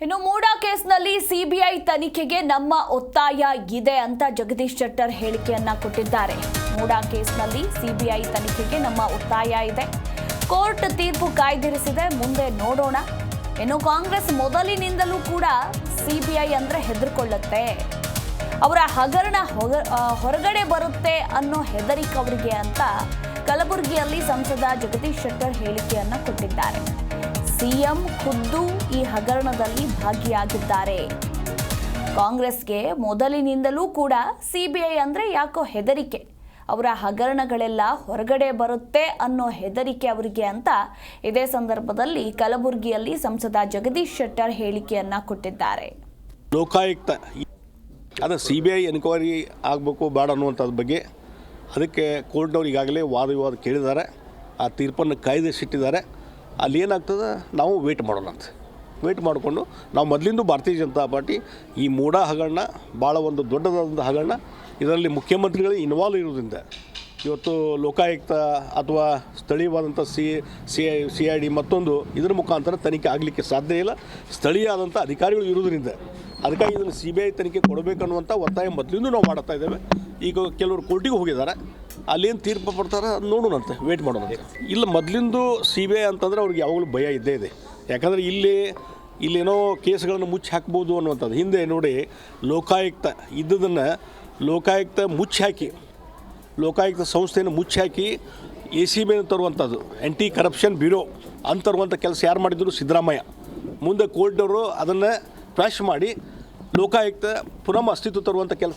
ಇನ್ನು ಮೂಡಾ ಕೇಸ್ನಲ್ಲಿ ಸಿಬಿಐ ತನಿಖೆಗೆ ನಮ್ಮ ಒತ್ತಾಯ ಇದೆ ಅಂತ ಜಗದೀಶ್ ಶೆಟ್ಟರ್ ಹೇಳಿಕೆಯನ್ನ ಕೊಟ್ಟಿದ್ದಾರೆ. ಮೂಡಾ ಕೇಸ್ನಲ್ಲಿ ಸಿಬಿಐ ತನಿಖೆಗೆ ನಮ್ಮ ಒತ್ತಾಯ ಇದೆ. ಕೋರ್ಟ್ ತೀರ್ಪು ಕಾಯ್ದಿರಿಸಿದೆ, ಮುಂದೆ ನೋಡೋಣ. ಇನ್ನು ಕಾಂಗ್ರೆಸ್ ಮೊದಲಿನಿಂದಲೂ ಕೂಡ ಸಿಬಿಐ ಅಂದ್ರೆ ಹೆದರ್ಕೊಳ್ಳುತ್ತೆ. ಅವರ ಹಗರಣ ಹೊಗ- ಹೊರಗಡೆ ಬರುತ್ತೆ ಅನ್ನೋ ಹೆದರಿಕೆ ಅವರಿಗೆ ಅಂತ ಕಲಬುರಗಿಯಲ್ಲಿ ಸಂಸದ ಜಗದೀಶ್ ಶೆಟ್ಟರ್ ಹೇಳಿಕೆಯನ್ನ ಕೊಟ್ಟಿದ್ದಾರೆ. ಸಿಎಂ ಖುದ್ದು ಈ ಹಗರಣದಲ್ಲಿ ಭಾಗಿಯಾಗಿದ್ದಾರೆ. ಕಾಂಗ್ರೆಸ್ಗೆ ಮೊದಲಿನಿಂದಲೂ ಕೂಡ ಸಿಬಿಐ ಅಂದ್ರೆ ಯಾಕೋ ಹೆದರಿಕೆ. ಅವರ ಹಗರಣಗಳೆಲ್ಲ ಹೊರಗಡೆ ಬರುತ್ತೆ ಅನ್ನೋ ಹೆದರಿಕೆ ಅವರಿಗೆ ಅಂತ ಇದೇ ಸಂದರ್ಭದಲ್ಲಿ ಕಲಬುರಗಿಯಲ್ಲಿ ಸಂಸದ ಜಗದೀಶ್ ಶೆಟ್ಟರ್ ಹೇಳಿಕೆಯನ್ನ ಕೊಟ್ಟಿದ್ದಾರೆ. ಲೋಕಾಯುಕ್ತ ಅದು ಸಿ ಬಿ ಐ ಎನ್ಕ್ವೈರಿ ಆಗಬೇಕು ಬೇಡ ಅನ್ನುವಂಥದ್ದು ಬಗ್ಗೆ ಅದಕ್ಕೆ ಕೋರ್ಟ್ನವ್ರು ಈಗಾಗಲೇ ವಾದ ವಿವಾದ ಕೇಳಿದ್ದಾರೆ. ಆ ತೀರ್ಪನ್ನು ಕಾಯ್ದಿರಿಸಿಟ್ಟಿದ್ದಾರೆ ಅಲ್ಲಿ ಏನಾಗ್ತದೆ? ನಾವು ವೇಟ್ ಮಾಡೋಣ ಅಂತ. ವೇಟ್ ಮಾಡಿಕೊಂಡು ನಾವು ಮೊದಲಿಂದ ಭಾರತೀಯ ಜನತಾ ಪಾರ್ಟಿ, ಈ ಮೂಡ ಹಗರಣ ಭಾಳ ಒಂದು ದೊಡ್ಡದಾದಂಥ ಹಗರಣ. ಇದರಲ್ಲಿ ಮುಖ್ಯಮಂತ್ರಿಗಳು ಇನ್ವಾಲ್ವ್ ಇರೋದ್ರಿಂದ ಇವತ್ತು ಲೋಕಾಯುಕ್ತ ಅಥವಾ ಸ್ಥಳೀಯವಾದಂಥ C C I C I D ಮತ್ತೊಂದು ಇದರ ಮುಖಾಂತರ ತನಿಖೆ ಆಗಲಿಕ್ಕೆ ಸಾಧ್ಯ ಇಲ್ಲ. ಸ್ಥಳೀಯ ಆದಂಥ ಅಧಿಕಾರಿಗಳು ಇರೋದ್ರಿಂದ ಅದಕ್ಕಾಗಿ ಇದನ್ನು ಸಿ ಬಿ ಐ ತನಿಖೆ ಕೊಡಬೇಕನ್ನುವಂಥ ಒತ್ತಾಯ ಮೊದಲಿಂದ ನಾವು ಮಾಡ್ತಾ ಇದ್ದೇವೆ. ಈಗ ಕೆಲವರು ಕೋರ್ಟಿಗೆ ಹೋಗಿದ್ದಾರೆ. ಅಲ್ಲೇನು ತೀರ್ಪು ಬರ್ತಾರೆ ಅದು ನೋಡೋಣಂತೆ ವೇಟ್ ಮಾಡೋಣಂತೆ. ಇಲ್ಲ, ಮೊದಲಿಂದು ಸಿ ಬಿ ಐ ಅಂತಂದ್ರೆ ಅವ್ರಿಗೆ ಯಾವಾಗಲೂ ಭಯ ಇದ್ದೇ ಇದೆ. ಯಾಕಂದರೆ ಇಲ್ಲಿ, ಇಲ್ಲೇನೋ ಕೇಸ್ಗಳನ್ನು ಮುಚ್ಚಿ ಹಾಕ್ಬೋದು ಅನ್ನುವಂಥದ್ದು. ಹಿಂದೆ ನೋಡಿ ಲೋಕಾಯುಕ್ತ ಇದ್ದದನ್ನು ಲೋಕಾಯುಕ್ತ ಮುಚ್ಚಿ ಹಾಕಿ ಲೋಕಾಯುಕ್ತ ಸಂಸ್ಥೆಯನ್ನು ಮುಚ್ಚಿ ಹಾಕಿ ಎ ಸಿ ಬಿ ತರುವಂಥದ್ದು ಆ್ಯಂಟಿ ಕರಪ್ಷನ್ ಬ್ಯೂರೋ ಅಂತ ತರುವಂಥ ಕೆಲಸ ಯಾರು ಮಾಡಿದ್ರು? ಸಿದ್ದರಾಮಯ್ಯ. ಮುಂದೆ ಕೋರ್ಟ್ನವರು ಅದನ್ನು ಕ್ರಾಶ್ ಮಾಡಿ ಲೋಕಾಯುಕ್ತ ಪುನಃ ಅಸ್ತಿತ್ವ ತರುವಂಥ ಕೆಲಸ